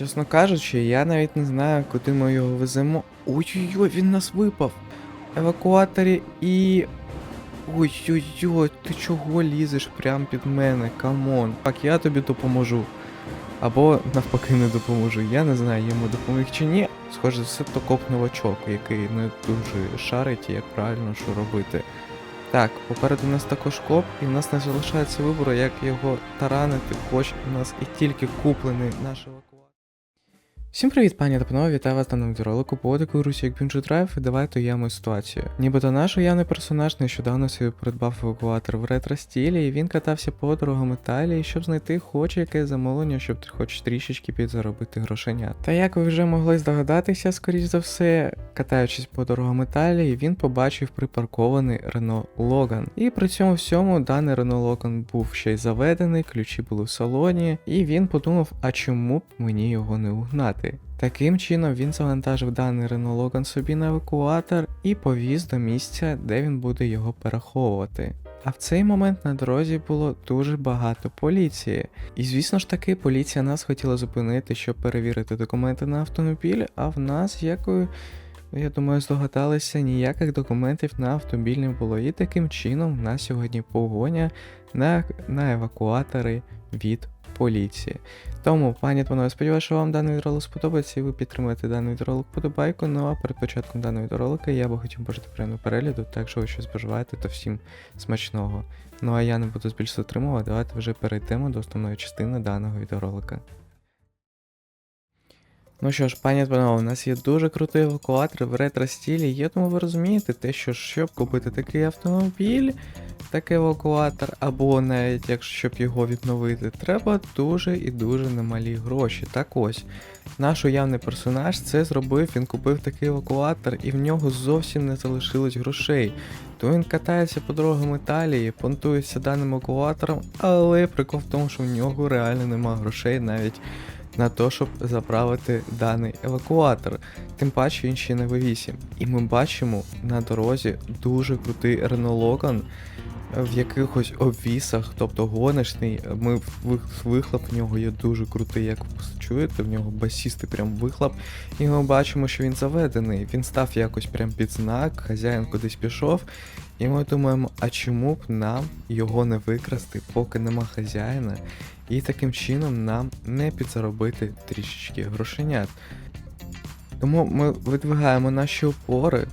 Чесно кажучи, я навіть не знаю, куди ми його веземо. Ой-ой-ой, він нас випав. Евакуаторі і. Ой-ой-ой, ти чого лізеш прямо під мене? Камон. Так, я тобі допоможу. Або навпаки не допоможу. Я не знаю, йому допоміг чи ні. Схоже, за все то коп новачок, який не дуже шарить, як правильно що робити. Так, попереду нас також коп, і в нас не залишається вибору, як його таранити, хоч у нас і тільки куплений наш. Всім привіт, пані та панове, вітаю вас на новому відеоролику по таку русі як Бінджу Драйв, і давайте уявимо ситуацію. Нібито наш уявний персонаж нещодавно собі придбав евакуатор в ретро стілі, і він катався по дорогам Італії, щоб знайти хоч якесь замовлення, щоб хоч трішечки підзаробити грошенят. Та як ви вже могли здогадатися, скоріш за все, катаючись по дорогам Італії, він побачив припаркований Рено Логан. І при цьому всьому даний Рено Логан був ще й заведений, ключі були в салоні, і він подумав, а чому б мені його не угнати? Таким чином він завантажив даний Renault Logan собі на евакуатор і повіз до місця, де він буде його переховувати. А в цей момент на дорозі було дуже багато поліції. І звісно ж таки, поліція нас хотіла зупинити, щоб перевірити документи на автомобіль, а в нас, як я думаю, здогадалися, ніяких документів на автомобіль не було. І таким чином в нас сьогодні погоня на, на евакуатори від поліції. Тому, пані панове, сподіваюся, що вам даний відеоролик сподобається і ви підтримаєте даний відеоролик подобайку. Ну а перед початком даного відеоролика я би хотів бажати приємного перегляду, так що ви щось бажаєте, то всім смачного. Ну а я не буду більше затримувати, давайте вже перейдемо до основної частини даного відеоролика. Ну що ж, пані та панове, у нас є дуже крутий евакуатор в ретро стілі. Я думаю, ви розумієте, те, що щоб купити такий автомобіль, такий евакуатор, або навіть якщо щоб його відновити, треба дуже і дуже немалі гроші. Так ось, наш уявний персонаж це зробив, він купив такий евакуатор, і в нього зовсім не залишилось грошей. То він катається по дорогам Італії, понтується даним евакуатором, але прикол в тому, що в нього реально нема грошей навіть на те, щоб заправити даний евакуатор. Тим паче він ще не V8. І ми бачимо на дорозі дуже крутий Renault Logan в якихось обвісах, тобто гоночний. Ми ви- вихлоп в нього є дуже крутий, як ви чуєте, в нього басістий прям вихлоп. І ми бачимо, що він заведений. Він став якось прям під знак, хазяїн кудись пішов. І ми думаємо, а чому б нам його не викрасти, поки нема хазяїна, і таким чином нам не підзаробити трішечки грошенят. Тому ми видвигаємо наші опори.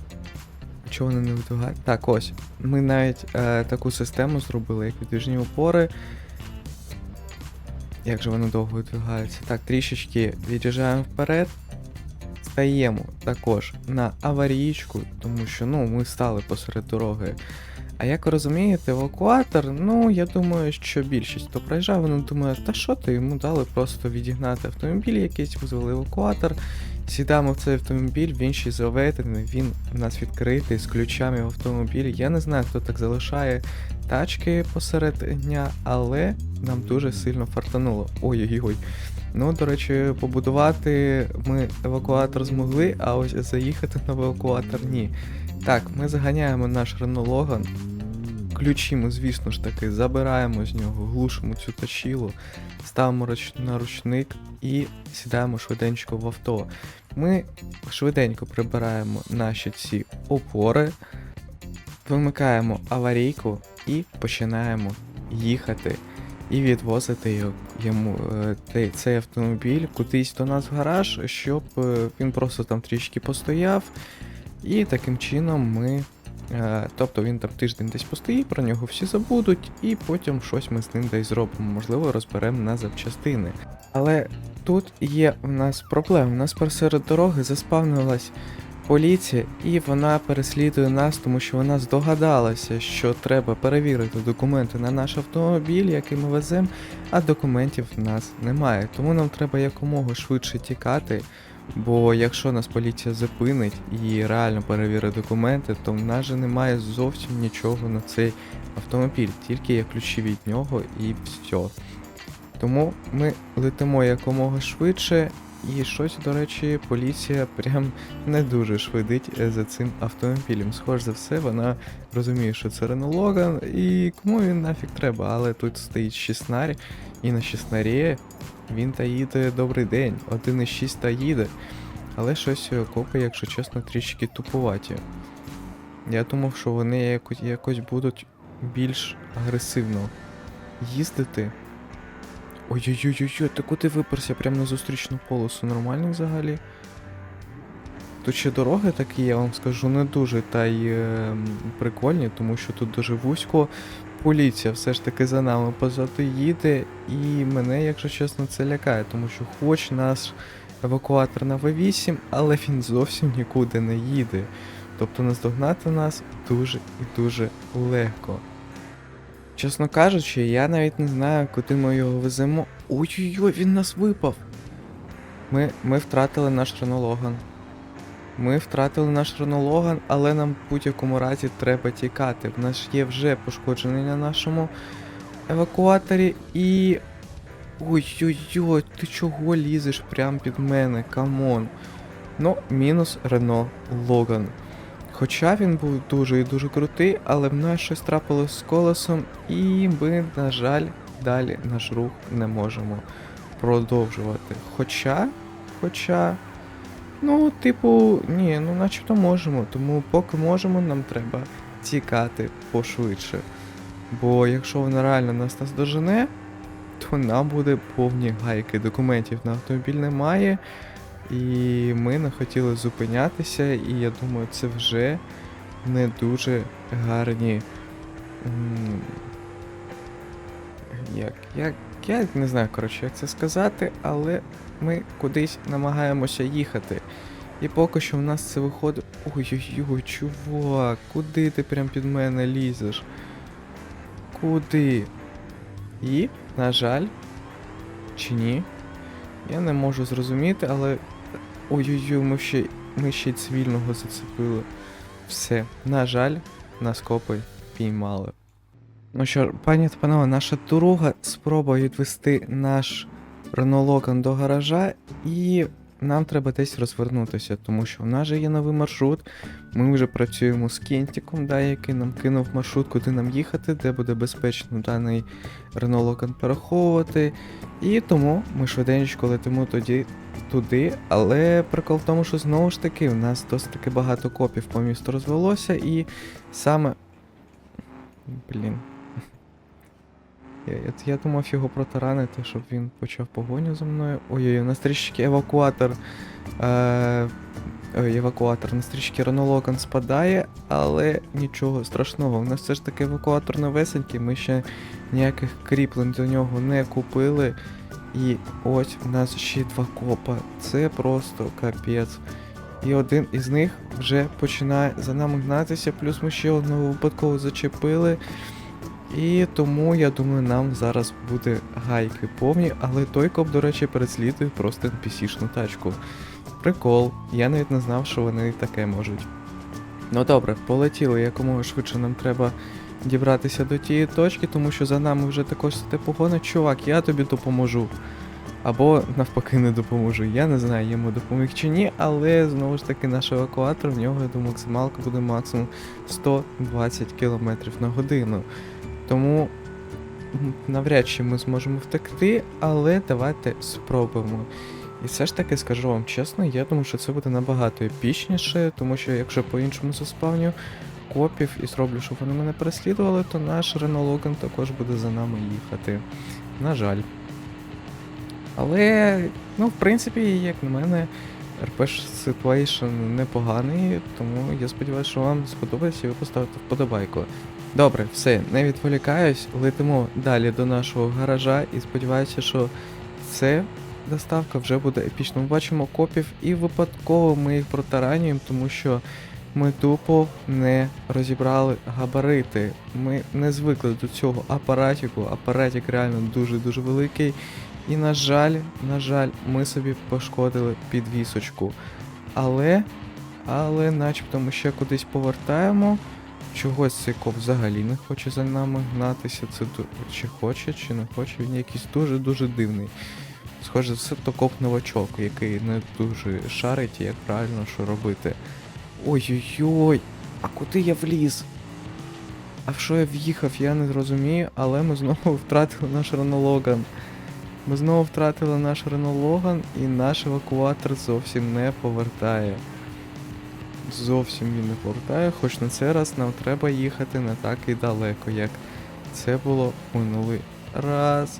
Чого вони не видвигають? Так, ось. Ми навіть е, таку систему зробили, як відвіжні опори. Як же вони довго видвигаються? Так, трішечки від'їжджаємо вперед. Стаємо також на аварійку, тому що ну, ми стали посеред дороги. А як ви розумієте, евакуатор, ну я думаю, що більшість, хто проїжджав, вони думають, та що ти йому дали просто відігнати автомобіль якийсь, визвали евакуатор, сідаємо в цей автомобіль, він ще заведений, він у нас відкритий з ключами в автомобілі. Я не знаю, хто так залишає тачки посеред дня, але нам дуже сильно фартануло. Ой-ой-ой. Ну, до речі, побудувати ми евакуатор змогли, а ось заїхати на евакуатор ні. Так, ми заганяємо наш Renault Logan. Ключі ми, звісно ж таки, забираємо з нього, глушимо цю точілу, ставимо на ручник і сідаємо швиденько в авто. Ми швиденько прибираємо наші ці опори, вимикаємо аварійку і починаємо їхати і відвозити йому е, цей- автомобіль кудись до нас в гараж, щоб е, він просто там трішки постояв. І таким чином ми. Е, Тобто він там тиждень десь постоїть, про нього всі забудуть, і потім щось ми з ним десь зробимо, можливо, розберемо на запчастини. Але тут є в нас проблема. У нас посеред дороги заспавнилась поліція, і вона переслідує нас, тому що вона здогадалася, що треба перевірити документи на наш автомобіль, який ми веземо, а документів в нас немає. Тому нам треба якомога швидше тікати. Бо якщо нас поліція зупинить і реально перевірить документи, то в нас же немає зовсім нічого на цей автомобіль, тільки є ключі від нього і все. Тому ми летимо якомога швидше, і щось, до речі, поліція прям не дуже швидить е, за цим автомобілем. Схоже за все, вона розуміє, що це Renault Logan, і кому він нафіг треба, але тут стоїть шіснарь, і на шіснарі він та їде добрий день, 1,6 та їде. Але щось е, копи, якщо чесно, трішки тупуваті. Я думав, що вони якось, якось будуть більш агресивно їздити. Ой-ой-ой-ой, ти куди виперся прямо на зустрічну полосу? Нормально взагалі? Тут ще дороги такі, я вам скажу, не дуже та й е, прикольні, тому що тут дуже вузько. Поліція все ж таки за нами позаду їде, і мене, якщо чесно, це лякає, тому що хоч наш евакуатор на В8, але він зовсім нікуди не їде. Тобто наздогнати нас дуже і дуже легко. Чесно кажучи, я навіть не знаю, куди ми його веземо. Ой-ой-ой, він нас випав. Ми, ми втратили наш Logan. Ми втратили наш Logan, але нам в будь-якому разі треба тікати. В нас є вже пошкоджений на нашому евакуаторі і. Ой-ой-ой, ти чого лізеш прямо під мене? Камон. Ну, мінус Renault Logan. Хоча він був дуже і дуже крутий, але в нас щось трапилось з колесом, і ми, на жаль, далі наш рух не можемо продовжувати. Хоча, хоча, ну, типу, ні, ну начебто можемо. Тому поки можемо, нам треба тікати пошвидше. Бо якщо вона реально нас наздожене, то нам буде повні гайки. Документів на автомобіль немає. І ми не хотіли зупинятися, і я думаю, це вже не дуже гарні. Як, як, я не знаю, коротше, як це сказати, але ми кудись намагаємося їхати. І поки що в нас це виходить. Ой-ой-ой, чувак, куди ти прям під мене лізеш? Куди? І, на жаль, чи ні? Я не можу зрозуміти, але. Ой-ой-ой, ми ще, ми ще цивільного зацепили. Все, на жаль, нас копи піймали. Ну що, пані та панове, наша друга спроба відвести наш Logan до гаража, і нам треба десь розвернутися, тому що в нас же є новий маршрут. Ми вже працюємо з Кентіком, да, який нам кинув маршрут, куди нам їхати, де буде безпечно даний Logan переховувати. І тому ми швиденько летимо тоді туди, але прикол в тому, що знову ж таки, в нас досить таки багато копів по місту розвелося, і саме. Блін. Я, я, я думав його протаранити, щоб він почав погоню за мною. Ой-ой, у нас трішки евакуатор. Е, ой, евакуатор, у нас трішки спадає, але нічого страшного. У нас все ж таки евакуатор новесенький, ми ще ніяких кріплень до нього не купили. І ось у нас ще два копа. Це просто капець. І один із них вже починає за нами гнатися, плюс ми ще одного випадково зачепили. І тому я думаю, нам зараз буде гайки повні, але той коп, до речі, переслідує просто NPC-шну тачку. Прикол, я навіть не знав, що вони таке можуть. Ну добре, полетіли якомога швидше нам треба дібратися до тієї точки, тому що за нами вже також сте погони. Чувак, я тобі допоможу. Або навпаки не допоможу. Я не знаю, йому допоміг чи ні, але знову ж таки наш евакуатор, в нього, я думаю, максималка буде максимум 120 км на годину. Тому навряд чи ми зможемо втекти, але давайте спробуємо. І все ж таки скажу вам чесно, я думаю, що це буде набагато епічніше, тому що якщо по-іншому заспавню копів і зроблю, щоб вони мене переслідували, то наш Renault Logan також буде за нами їхати. На жаль. Але, ну, в принципі, як на мене, RPG Situation непоганий, тому я сподіваюся, що вам сподобається і ви поставите вподобайку. Добре, все, не відволікаюсь, летимо далі до нашого гаража і сподіваюся, що це доставка вже буде епічно. Ми бачимо копів і випадково ми їх протаранюємо, тому що ми тупо не розібрали габарити. Ми не звикли до цього апаратіку. Апаратик реально дуже-дуже великий. І на жаль, на жаль, ми собі пошкодили підвісочку. Але, але начебто ми ще кудись повертаємо. Чогось цей коп взагалі не хоче за нами гнатися. Це чи хоче, чи не хоче. Він якийсь дуже-дуже дивний. Схоже, все, то коп новачок, який не дуже шарить, як правильно що робити. Ой-ой-ой, а куди я вліз? А в що я в'їхав, я не зрозумію, але ми знову втратили наш Logan. Ми знову втратили наш Logan і наш евакуатор зовсім не повертає. Зовсім він не повертає, хоч на цей раз нам треба їхати не так і далеко, як це було минулий раз.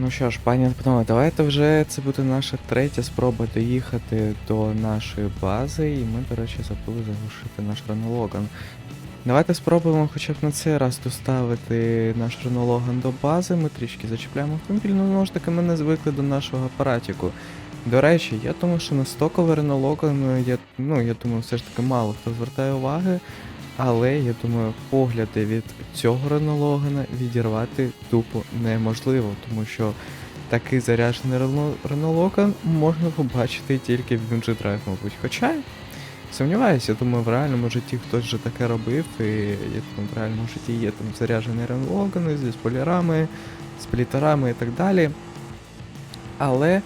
Ну що ж, пані Антонове, давайте вже це буде наша третя спроба доїхати до нашої бази, і ми, до речі, забули заглушити наш Logan. Давайте спробуємо хоча б на цей раз доставити наш Logan до бази. Ми трішки зачіпляємо автомобіль, ну знову ж таки ми не звикли до нашого апаратіку. До речі, я думаю, що на стоковий Logan, я, ну, я думаю, все ж таки мало хто звертає уваги. Але я думаю, погляди від цього Logan відірвати тупо неможливо, тому що такий заряджений Renault можна побачити тільки в Bungie Drive, мабуть. Хоча сумніваюся, я думаю, в реальному житті хтось вже таке робив, і я думаю, в реальному житті є там Renault Logan зі спойлерами, сплітерами і так далі. Але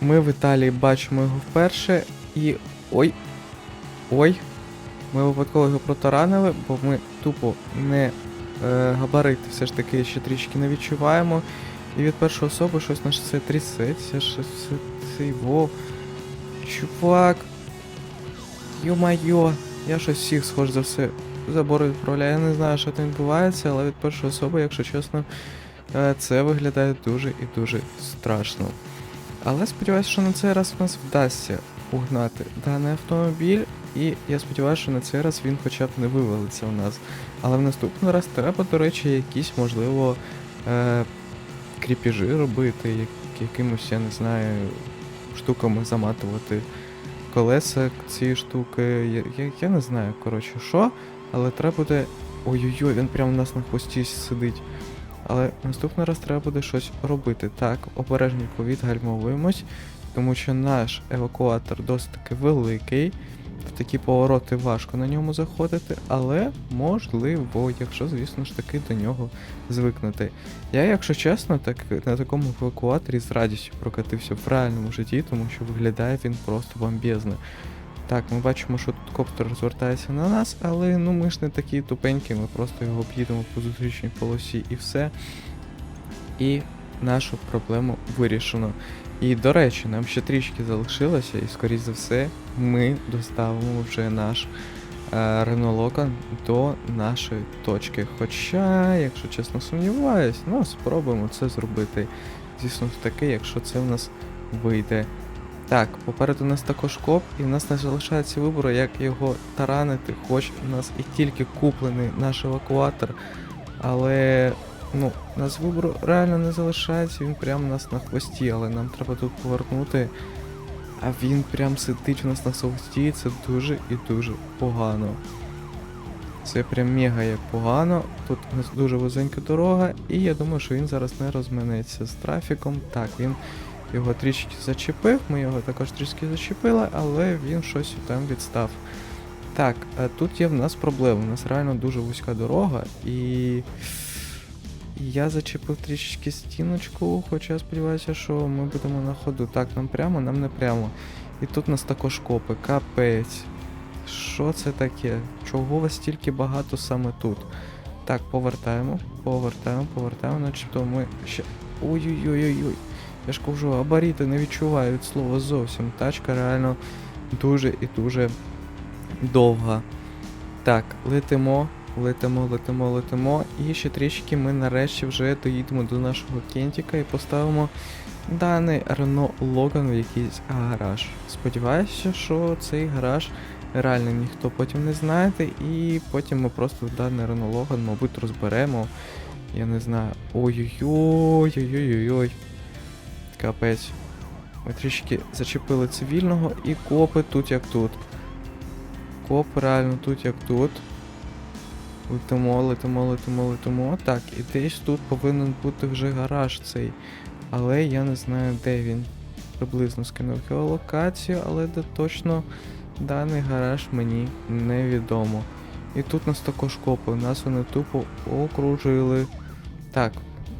ми в Італії бачимо його вперше і. Ой! Ой! Ми випадково його протаранили, бо ми тупо не е, габарити все ж таки ще трішки не відчуваємо. І від першої особи щось трясеться, щось все цей во. Чувак. Йо-майо, я щось всіх, схож за все, забори відправляю. Я не знаю, що там відбувається, але від першої особи, якщо чесно, е, це виглядає дуже і дуже страшно. Але сподіваюся, що на цей раз в нас вдасться угнати даний автомобіль, і я сподіваюся, що на цей раз він хоча б не вивалиться у нас. Але в наступний раз треба, до речі, якісь, можливо, е- кріпіжі робити, як- якимось, я не знаю, штуками заматувати колеса цієї штуки. Я, я, я не знаю, коротше, що, але треба буде. Ой-ой-ой, він прямо у нас на хвості сидить. Але наступний раз треба буде щось робити. Так, обережненько відгальмовуємось, тому що наш евакуатор досить таки великий. В такі повороти важко на ньому заходити, але можливо, якщо, звісно ж таки, до нього звикнути. Я, якщо чесно, так на такому евакуаторі з радістю прокатився в реальному житті, тому що виглядає він просто бомбезно. Так, ми бачимо, що тут коптер розвертається на нас, але ну ми ж не такі тупенькі, ми просто його об'їдемо по зустрічній полосі і все. І нашу проблему вирішено. І до речі, нам ще трішки залишилося, і скоріш за все, ми доставимо вже наш Renault до нашої точки. Хоча, якщо чесно сумніваюсь, ну спробуємо це зробити. Звісно таки, якщо це в нас вийде. Так, попереду у нас також коп, і в нас не залишається вибору, як його таранити, хоч у нас і тільки куплений наш евакуатор, але ну, у нас вибору реально не залишається, він прямо у нас на хвості, але нам треба тут повернути. А він прям сидить у нас на хвості, і це дуже і дуже погано. Це прям мега як погано. Тут у нас дуже вузенька дорога, і я думаю, що він зараз не розминеться з трафіком. Так, він його трішки зачепив, ми його також трішки зачепили, але він щось там відстав. Так, тут є в нас проблема. У нас реально дуже вузька дорога, і я зачепив трішечки стіночку, хоча сподіваюся, що ми будемо на ходу. Так, нам прямо, нам не прямо. І тут нас також копи, капець. Що це таке? Чого вас стільки багато саме тут? Так, повертаємо, повертаємо, повертаємо, начебто ми ще. Ой-ой-ой-ой-ой. Я ж кажу, габаріти не відчуваю від слова зовсім. Тачка реально дуже і дуже довга. Так, летимо, летимо, летимо, летимо. І ще трішки ми нарешті вже доїдемо до нашого кентіка і поставимо даний Renault Logan в якийсь гараж. Сподіваюся, що цей гараж реально ніхто потім не знає, і потім ми просто даний Renault Logan, мабуть, розберемо. Я не знаю. Ой-ой-ой, ой-ой-ой. Капець. Ми трішки зачепили цивільного і копи тут як тут. Копи реально тут як тут. Летимо, летимо, летимо, летимо. Так, і десь тут повинен бути вже гараж цей. Але я не знаю, де він. Приблизно скинув геолокацію, але де точно даний гараж мені невідомо. І тут нас також копи, нас вони тупо окружили. Так,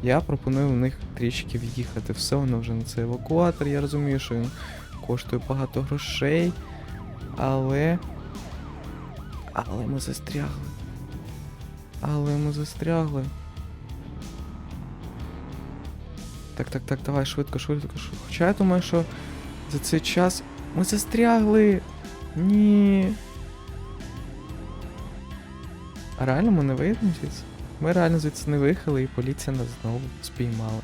я пропоную в них трішки в'їхати. Все воно вже на цей евакуатор. Я розумію, що він коштує багато грошей. Але. Але ми застрягли. Але ми застрягли. Так, так, так, давай, швидко, швидко, швидко. Хоча я думаю, що за цей час ми застрягли. Ні. А реально ми не виїдемо звідси? Ми реально звідси не виїхали, і поліція нас знову спіймала.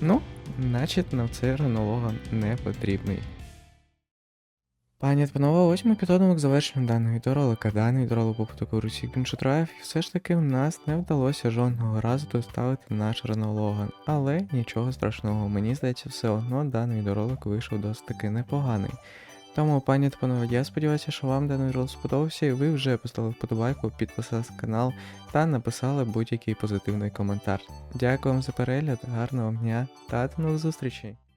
Ну, значить, нам цей ренолога не потрібний. Пані та панове, ось ми підходимо к даного відеоролика. Даний відеоролик був такий русі Драйв, і все ж таки в нас не вдалося жодного разу доставити наш Logan. Але нічого страшного, мені здається, все одно даний відеоролик вийшов досить таки непоганий. Тому, пані та панове, я сподіваюся, що вам даний відеоролик сподобався, і ви вже поставили вподобайку, підписалися на канал та написали будь-який позитивний коментар. Дякую вам за перегляд, гарного дня та до нових зустрічей!